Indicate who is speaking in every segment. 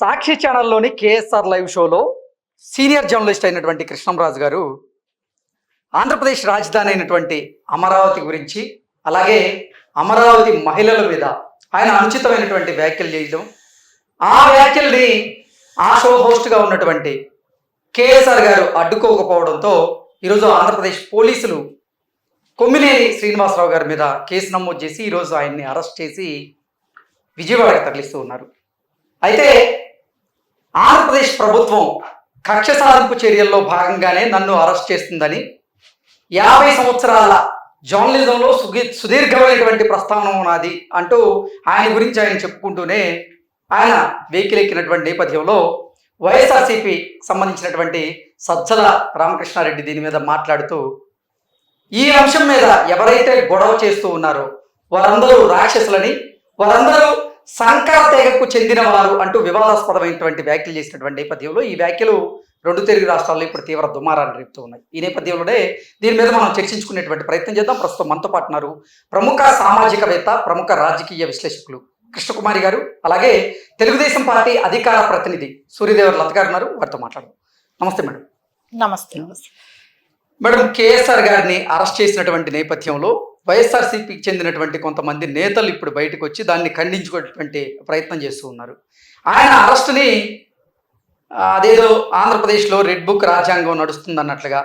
Speaker 1: సాక్షి ఛానల్లోని KSR live షోలో senior journalist అయినటువంటి కృష్ణంరాజు గారు ఆంధ్రప్రదేశ్ రాజధాని అయినటువంటి అమరావతి గురించి అలాగే అమరావతి మహిళల మీద ఆయన అనుచితమైనటువంటి వ్యాఖ్యలు చేయడం ఆ వ్యాఖ్యల్ని ఆ షో హోస్ట్గా ఉన్నటువంటి కేఎస్ఆర్ గారు అడ్డుకోకపోవడంతో ఈరోజు ఆంధ్రప్రదేశ్ పోలీసులు కొమ్మినేని శ్రీనివాసరావు గారి మీద కేసు నమోదు చేసి ఈరోజు ఆయన్ని అరెస్ట్ చేసి విజయవాడకు తరలిస్తూ ఉన్నారు. అయితే ఆంధ్రప్రదేశ్ ప్రభుత్వం కక్ష సాధింపు చర్యల్లో భాగంగానే నన్ను అరెస్ట్ చేస్తుందని యాభై సంవత్సరాల జర్నలిజంలో సుగి సుదీర్ఘమైనటువంటి ప్రస్థానం నాది అంటూ ఆయన గురించి ఆయన చెప్పుకుంటూనే ఆయన వెహికలెక్కినటువంటి నేపథ్యంలో వైఎస్ఆర్సీపీ సంబంధించినటువంటి సజ్జల రామకృష్ణారెడ్డి దీని మీద మాట్లాడుతూ ఈ అంశం మీద ఎవరైతే గొడవ చేస్తూ ఉన్నారో వారందరూ రాక్షసులని వారందరూ సంకర తెగకు చెందిన వారు అంటూ వివాదాస్పదమైనటువంటి వ్యాఖ్యలు చేసినటువంటి నేపథ్యంలో ఈ వ్యాఖ్యలు రెండు తెలుగు రాష్ట్రాల్లో ఇప్పుడు తీవ్ర దుమారాన్ని రేపుతూ ఉన్నాయి. ఈ నేపథ్యంలోనే దీని మీద మనం చర్చించుకునేటువంటి ప్రయత్నం చేద్దాం. ప్రస్తుతం మనతో పాటు ఉన్నారు ప్రముఖ సామాజికవేత్త ప్రముఖ రాజకీయ విశ్లేషకులు కృష్ణకుమారి గారు అలాగే తెలుగుదేశం పార్టీ అధికార ప్రతినిధి సూర్యదేవర్ లత గారు ఉన్నారు. వారితో మాట్లాడదాం. నమస్తే మేడం.
Speaker 2: నమస్తే నమస్తే.
Speaker 1: మేడం కేఎస్ఆర్ గారిని అరెస్ట్ చేసినటువంటి నేపథ్యంలో వైఎస్ఆర్సీపీకి చెందినటువంటి కొంతమంది నేతలు ఇప్పుడు బయటకు వచ్చి దాన్ని ఖండించుకునేటువంటి ప్రయత్నం చేస్తూ ఉన్నారు. ఆయన అరెస్ట్ని అదేదో ఆంధ్రప్రదేశ్లో రెడ్ బుక్ రాజ్యాంగం నడుస్తుంది అన్నట్లుగా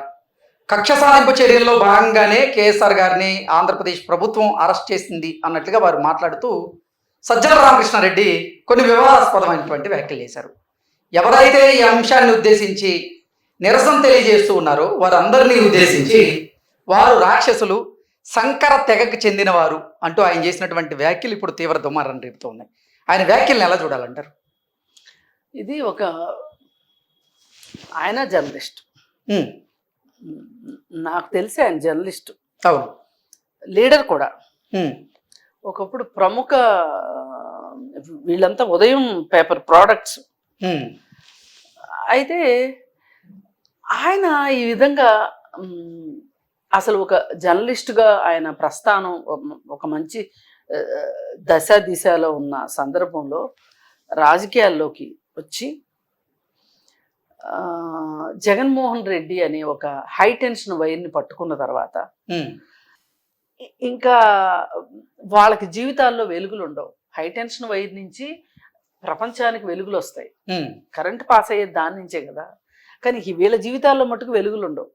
Speaker 1: కక్ష సాధింపు చర్యల్లో భాగంగానే కేఎస్ఆర్ గారిని ఆంధ్రప్రదేశ్ ప్రభుత్వం అరెస్ట్ చేసింది అన్నట్లుగా వారు మాట్లాడుతూ సజ్జల రామకృష్ణారెడ్డి కొన్ని వివాదాస్పదమైనటువంటి వ్యాఖ్యలు చేశారు. ఎవరైతే ఈ అంశాన్ని ఉద్దేశించి నిరసన తెలియజేస్తూ ఉన్నారో వారందరినీ ఉద్దేశించి వారు రాక్షసులు సంకర తెగకు చెందినవారు అంటూ ఆయన చేసినటువంటి వ్యాఖ్యలు ఇప్పుడు తీవ్ర దుమారాన్ని రేపుతూ ఉన్నాయి ఆయన వ్యాఖ్యలను ఎలా చూడాలంటారు?
Speaker 2: ఇది ఒక ఆయన జర్నలిస్ట్. నాకు తెలిసి ఆయన జర్నలిస్ట్.
Speaker 1: అవును.
Speaker 2: లీడర్ కూడా. ఒకప్పుడు ప్రముఖ వీళ్ళంతా ఉదయం పేపర్ ప్రోడక్ట్స్. అయితే ఆయన ఈ విధంగా అసలు ఒక జర్నలిస్ట్గా ఆయన ప్రస్థానం ఒక- మంచి దశ దిశలో ఉన్న సందర్భంలో రాజకీయాల్లోకి వచ్చి జగన్మోహన్ రెడ్డి అనే ఒక హై టెన్షన్ వైర్ని పట్టుకున్న తర్వాత ఇంకా వాళ్ళకి జీవితాల్లో వెలుగులు ఉండవు. హై టెన్షన్ వైర్ నుంచి ప్రపంచానికి వెలుగులు వస్తాయి. కరెంట్ పాస్ అయ్యేది దాని నుంచే కదా. కానీ వీళ్ళ జీవితాల్లో మటుకు వెలుగులు ఉండవు.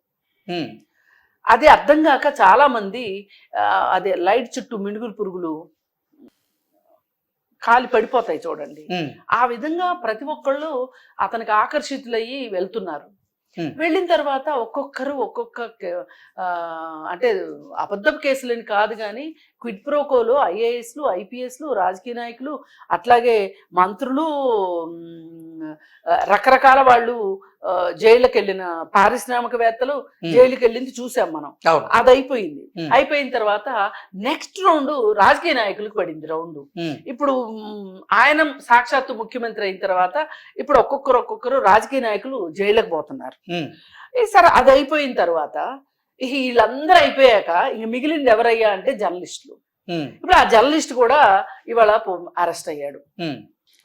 Speaker 2: అది అర్థం కాక చాలా మంది ఆ, అదే లైట్ చుట్టూ మినుగులు పురుగులు కాలి పడిపోతాయి చూడండి. ఆ విధంగా ప్రతి ఒక్కళ్ళు అతనికి ఆకర్షితులయ్యి వెళ్తున్నారు. వెళ్ళిన తర్వాత ఒక్కొక్కరు ఒక్కొక్క అంటే అబద్ధపు కేసులని కాదు కానీ క్విడ్ ప్రోకోలు ఐఏఎస్లు ఐపీఎస్లు రాజకీయ నాయకులు అట్లాగే మంత్రులు రకరకాల వాళ్ళు జైళ్ళకి వెళ్ళిన పారిశ్రామికవేత్తలు జైలుకి వెళ్ళింది చూసాం మనం. అది అయిపోయింది. అయిపోయిన తర్వాత నెక్స్ట్ రౌండ్ రాజకీయ నాయకులకు పడింది రౌండ్. ఇప్పుడు ఆయన సాక్షాత్తు ముఖ్యమంత్రి అయిన తర్వాత ఇప్పుడు ఒక్కొక్కరు ఒక్కొక్కరు రాజకీయ నాయకులు జైళ్ళకి పోతున్నారు. సరే అది అయిపోయిన తర్వాత వీళ్ళందరూ అయిపోయాక ఇంక మిగిలింది ఎవరయ్యా అంటే జర్నలిస్టులు. ఇప్పుడు ఆ జర్నలిస్ట్ కూడా ఇవాళ అరెస్ట్ అయ్యాడు.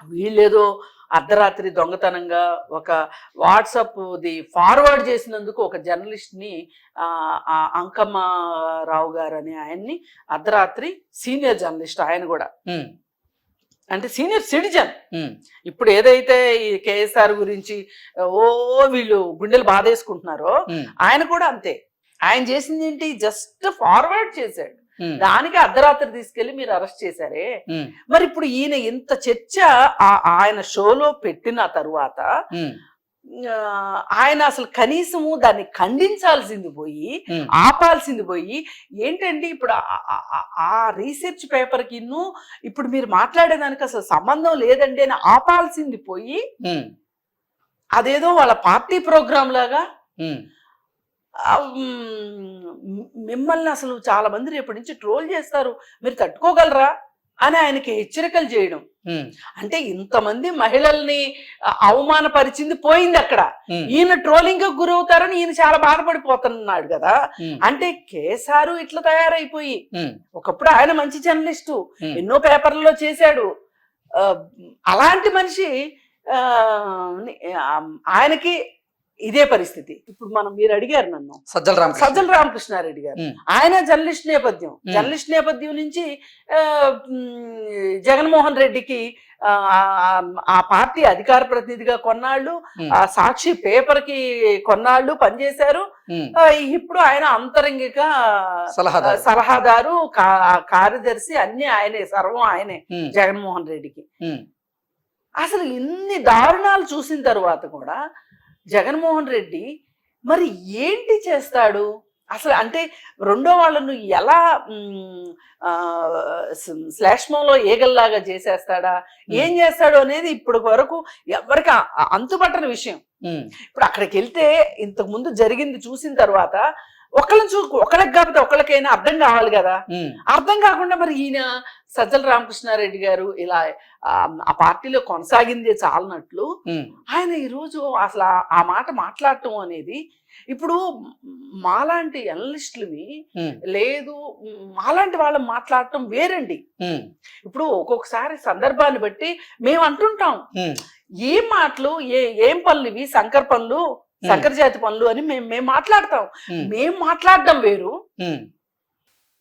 Speaker 2: వీళ్ళేదో అర్ధరాత్రి దొంగతనంగా ఒక వాట్సాప్ ది ఫార్వర్డ్ చేసినందుకు ఒక జర్నలిస్ట్ని ఆ, ఆ అంకమ్మ రావు గారు అనే ఆయన్ని అర్ధరాత్రి సీనియర్ జర్నలిస్ట్ ఆయన కూడా. అంటే సీనియర్ సిటిజన్. ఇప్పుడు ఏదైతే ఈ కేఎస్ఆర్ గురించి ఓ వీళ్ళు గుండెలు బాధేసుకుంటున్నారో ఆయన కూడా అంతే. ఆయన చేసింది ఏంటి జస్ట్ ఫార్వర్డ్ చేశాడు. దానికి అర్ధరాత్రి తీసుకెళ్ళి మీరు అరెస్ట్ చేశారే. మరి ఇప్పుడు ఈయన ఇంత చర్చ ఆయన షోలో పెట్టిన తరువాత ఆయన అసలు కనీసము దాన్ని ఖండించాల్సింది పోయి ఆపాల్సింది పోయి ఏంటంటే ఇప్పుడు ఆ- రీసెర్చ్ పేపర్కి ఇన్ను ఇప్పుడు మీరు మాట్లాడేదానికి అసలు సంబంధం లేదండి అని ఆపాల్సింది పోయి అదేదో వాళ్ళ పార్టీ ప్రోగ్రామ్ లాగా మిమ్మల్ని అసలు చాలా మంది రేపటి నుంచి ట్రోల్ చేస్తారు. మీరు తట్టుకోగలరా? అని ఆయనకి హెచ్చరికలు చేయడం. అంటే ఇంతమంది మహిళల్ని అవమానపరిచింది పోయింది అక్కడ. ఈయన ట్రోలింగ్ గురవుతారని ఈయన చాలా బాధపడిపోతున్నాడు కదా. అంటే కేసారు ఇట్లా తయారైపోయి. ఒకప్పుడు ఆయన మంచి జర్నలిస్టు. ఎన్నో పేపర్లలో చేశాడు. అలాంటి మనిషి ఆయనకి ఇదే పరిస్థితి. ఇప్పుడు మనం మీరు అడిగారు నన్ను.
Speaker 1: సజ్జల రామకృష్ణ.
Speaker 2: సజ్జల రామకృష్ణారెడ్డి గారు. ఆయన జర్నలిస్ట్ నేపథ్యం. జర్నలిస్ట్ నేపథ్యం నుంచి జగన్మోహన్ రెడ్డికి ఆ, పార్టీ అధికార ప్రతినిధిగా కొన్నాళ్ళు ఆ సాక్షి పేపర్కి కొన్నాళ్ళు పనిచేశారు. ఇప్పుడు ఆయన అంతరంగిక
Speaker 1: సలహాదారు.
Speaker 2: కార్యదర్శి అన్ని ఆయనే సర్వం ఆయనే జగన్మోహన్ రెడ్డికి. అసలు ఇన్ని దారుణాలు చూసిన తర్వాత కూడా జగన్మోహన్ రెడ్డి మరి ఏంటి చేస్తాడు? అసలు అంటే రెండో వాళ్ళను ఎలా శ్లేష్మంలో ఏగల్లాగా చేసేస్తాడా? ఏం చేస్తాడు అనేది ఇప్పటి వరకు ఎవరికి అంతుపట్టని విషయం. ఇప్పుడు అక్కడికి వెళ్తే ఇంతకు ముందు జరిగింది చూసిన తర్వాత ఒకళ్ళని చూ ఒకళ్ళకి కాకపోతే ఒకళ్ళకైనా అర్థం కావాలి కదా. అర్థం కాకుండా మరి ఈయన సజ్జల రామకృష్ణారెడ్డి గారు ఇలా ఆ, పార్టీలో కొనసాగిందే చాలనట్లు ఆయన ఈరోజు అసలు ఆ- మాట మాట్లాడటం అనేది ఇప్పుడు మాలాంటి అనలిస్టులని లేదు మాలాంటి వాళ్ళని మాట్లాడటం వేరండి. ఇప్పుడు ఒక్కొక్కసారి సందర్భాన్ని బట్టి మేము అంటుంటాం ఏం మాటలు ఏ ఏం పనులు ఇవి? శంకర్ పనులు శంకర జాతి పనులు అని మేము మేము మాట్లాడతాం. మేము మాట్లాడడం వేరు.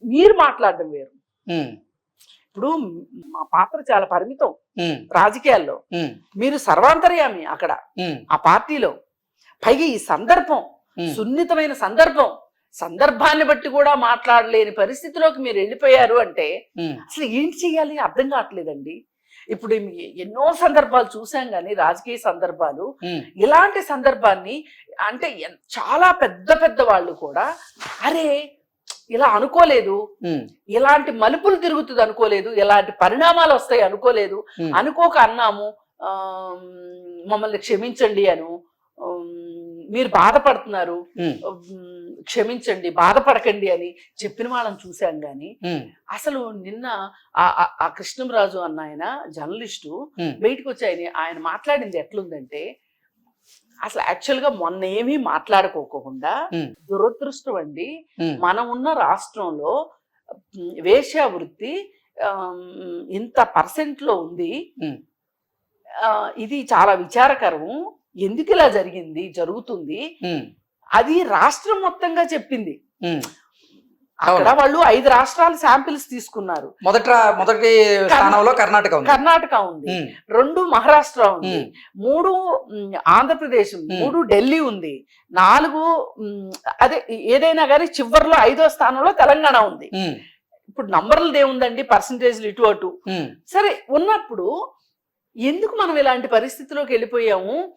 Speaker 2: మీరు మాట్లాడడం వేరు. ఇప్పుడు మా పాత్ర చాలా పరిమితం రాజకీయాల్లో. మీరు సర్వాంతర్యామి అక్కడ ఆ పార్టీలో. పైగా ఈ సందర్భం సున్నితమైన సందర్భం సందర్భాన్ని బట్టి కూడా మాట్లాడలేని పరిస్థితిలోకి మీరు వెళ్ళిపోయారు అంటే అసలు ఏంటి చేయాలి? అర్థం కావట్లేదండి. ఇప్పుడు ఎన్నో సందర్భాలు చూసాం కానీ రాజకీయ సందర్భాలు ఇలాంటి సందర్భాన్ని అంటే చాలా పెద్ద పెద్ద వాళ్ళు కూడా అరే ఇలా అనుకోలేదు. ఇలాంటి మలుపులు తిరుగుతుంది అనుకోలేదు. ఇలాంటి పరిణామాలు వస్తాయి అనుకోలేదు. అనుకోక అన్నాము మమ్మల్ని క్షమించండి అను. మీరు బాధపడుతున్నారు క్షమించండి బాధపడకండి అని చెప్పిన వాళ్ళని చూశాం కానీ
Speaker 1: ఉమ్,
Speaker 2: అసలు నిన్న ఆ- కృష్ణంరాజు అన్న ఆయన జర్నలిస్టు బయటకు వచ్చి ఆయన ఆయన మాట్లాడింది ఎట్లుందంటే అసలు యాక్చువల్గా మొన్న ఏమీ మాట్లాడుకోకుండా దురదృష్టం అండి మనం ఉన్న రాష్ట్రంలో ఉమ్, వేశ్యా వృత్తి ఆమ్, ఇంత పర్సెంట్లో ఉంది ఇది చాలా విచారకరం. ఎందుకు ఇలా జరిగింది జరుగుతుంది? అది రాష్ట్రం మొత్తంగా చెప్పింది. అక్కడ వాళ్ళు ఐదు రాష్ట్రాలు శాంపిల్స్ తీసుకున్నారు.
Speaker 1: మొదట మొదటి స్థానంలో కర్ణాటక ఉంది.
Speaker 2: కర్ణాటక ఉంది. రెండు మహారాష్ట్ర ఉంది. మూడు ఆంధ్రప్రదేశ్. మూడు ఢిల్లీ ఉంది. నాలుగు అదే ఏదైనా కానీ చివరిలో ఐదో స్థానంలో తెలంగాణ ఉంది. ఇప్పుడు నంబర్లు ఏముందండి పర్సంటేజ్లు ఇటు అటు. సరే ఉన్నప్పుడు ఎందుకు మనం ఇలాంటి పరిస్థితిలోకి వెళ్ళిపోయాము?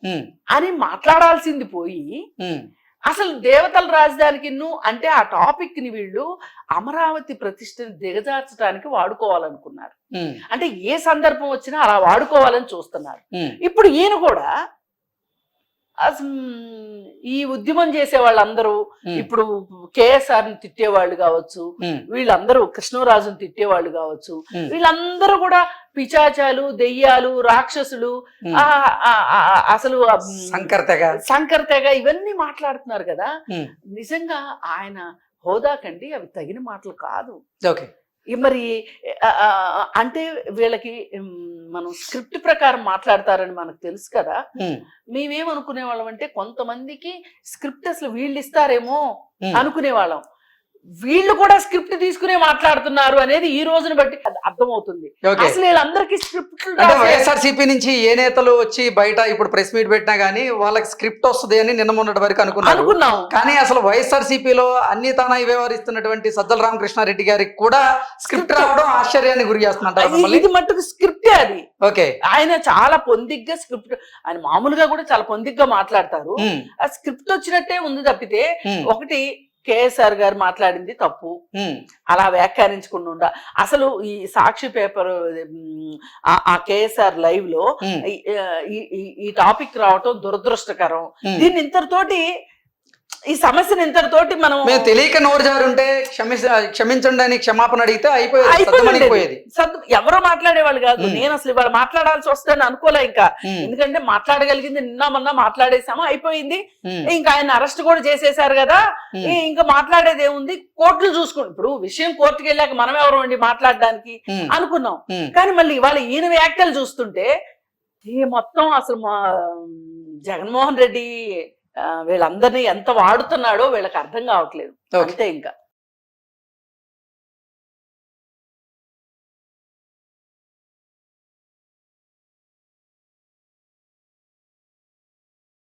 Speaker 2: అని మాట్లాడాల్సింది పోయి అసలు దేవతల రాజధానికి అంటే ఆ టాపిక్ని వీళ్ళు అమరావతి ప్రతిష్టని దిగజార్చడానికి వాడుకోవాలనుకున్నారు. అంటే ఏ సందర్భం వచ్చినా అలా వాడుకోవాలని చూస్తున్నారు. ఇప్పుడు ఈయన కూడా ఈ ఉద్యమం చేసే వాళ్ళందరూ ఇప్పుడు కేఎస్ఆర్ని తిట్టేవాళ్ళు కావచ్చు వీళ్ళందరూ కృష్ణరాజుని తిట్టేవాళ్ళు కావచ్చు వీళ్ళందరూ కూడా పిచాచాలు దెయ్యాలు రాక్షసులు అసలు ఆ,
Speaker 1: శంకర్ తెగ
Speaker 2: శంకర్ తెగ ఇవన్నీ మాట్లాడుతున్నారు కదా. నిజంగా ఆయన హోదాకండి అవి తగిన మాటలు కాదు.
Speaker 1: ఓకే.
Speaker 2: మరి అంటే వీళ్ళకి మనం స్క్రిప్ట్ ప్రకారం మాట్లాడతారని మనకు తెలుసు కదా. మేమేమనుకునే వాళ్ళం అంటే కొంతమందికి స్క్రిప్ట్ అసలు వీళ్ళు ఇస్తారేమో అనుకునే వాళ్ళం వీళ్ళు కూడా స్క్రిప్ట్ తీసుకునే మాట్లాడుతున్నారు అనేది ఈ రోజును బట్టి అర్థమవుతుంది.
Speaker 1: ఓకే.
Speaker 2: అసలు వీళ్ళందరికీ స్క్రిప్ట్
Speaker 1: అంటే వైఎస్ఆర్సీపీ నుంచి ఏ నేతలు వచ్చి బయట ఇప్పుడు ప్రెస్ మీట్ పెట్టినా గానీ వాళ్ళకి స్క్రిప్ట్ వస్తుంది అని నిన్న మొన్నటి వరకు అనుకున్నారు.
Speaker 2: అనుకున్నాం.
Speaker 1: కానీ అసలు వైఎస్ఆర్సీపీలో అన్ని తానా వ్యవహరిస్తున్నటువంటి సజ్జల రామకృష్ణారెడ్డి గారికి కూడా స్క్రిప్ట్ రావడం ఆశ్చర్యానికి గురి చేస్తుంటారు
Speaker 2: ఇది- మట్టుకు స్క్రిప్టే అది.
Speaker 1: ఓకే.
Speaker 2: ఆయన చాలా పొందిగ్గా స్క్రిప్ట్ ఆయన మామూలుగా కూడా చాలా పొందిగ్గా మాట్లాడతారు. ఆ స్క్రిప్ట్ వచ్చినట్టే ఉంది తప్పితే ఒకటి కేఎస్ఆర్ గారు మాట్లాడింది తప్పు. అలా వ్యాఖ్యానించకుండా ఉండ. అసలు ఈ సాక్షి పేపర్ ఆ- కేఎస్ఆర్
Speaker 1: లైవ్లో
Speaker 2: ఈ- టాపిక్ రావటం దురదృష్టకరం. దీన్ని ఇంతటితోటి ఈ సమస్యను ఇంతటితోటి మనం
Speaker 1: మేము తెలియక నోరు జారుంటే క్షమి క్షమించండి అని క్షమాపణ అడిగితే అయిపోయేది
Speaker 2: ఎవరో మాట్లాడేవాళ్ళు కాదు. నేను అసలు ఇవాళ మాట్లాడాల్సి వస్తుందని అనుకోలే ఇంకా. ఎందుకంటే మాట్లాడగలిగింది నిన్న మొన్న మాట్లాడేసాము అయిపోయింది. ఇంకా ఆయన అరెస్ట్ కూడా చేసేశారు కదా. ఇంకా మాట్లాడేది ఏముంది? కోర్టులు చూసుకుని ఇప్పుడు విషయం కోర్టుకి వెళ్ళాక మనం ఎవరు అండి మాట్లాడడానికి? అనుకున్నాం. కానీ మళ్ళీ ఇవాళ ఈయన వ్యాఖ్యలు చూస్తుంటే ఈ మొత్తం అసలు మా జగన్మోహన్ రెడ్డి వీళ్ళందరినీ ఎంత వాడుతున్నాడో వీళ్ళకి అర్థం కావట్లేదు. అంతే ఇంకా.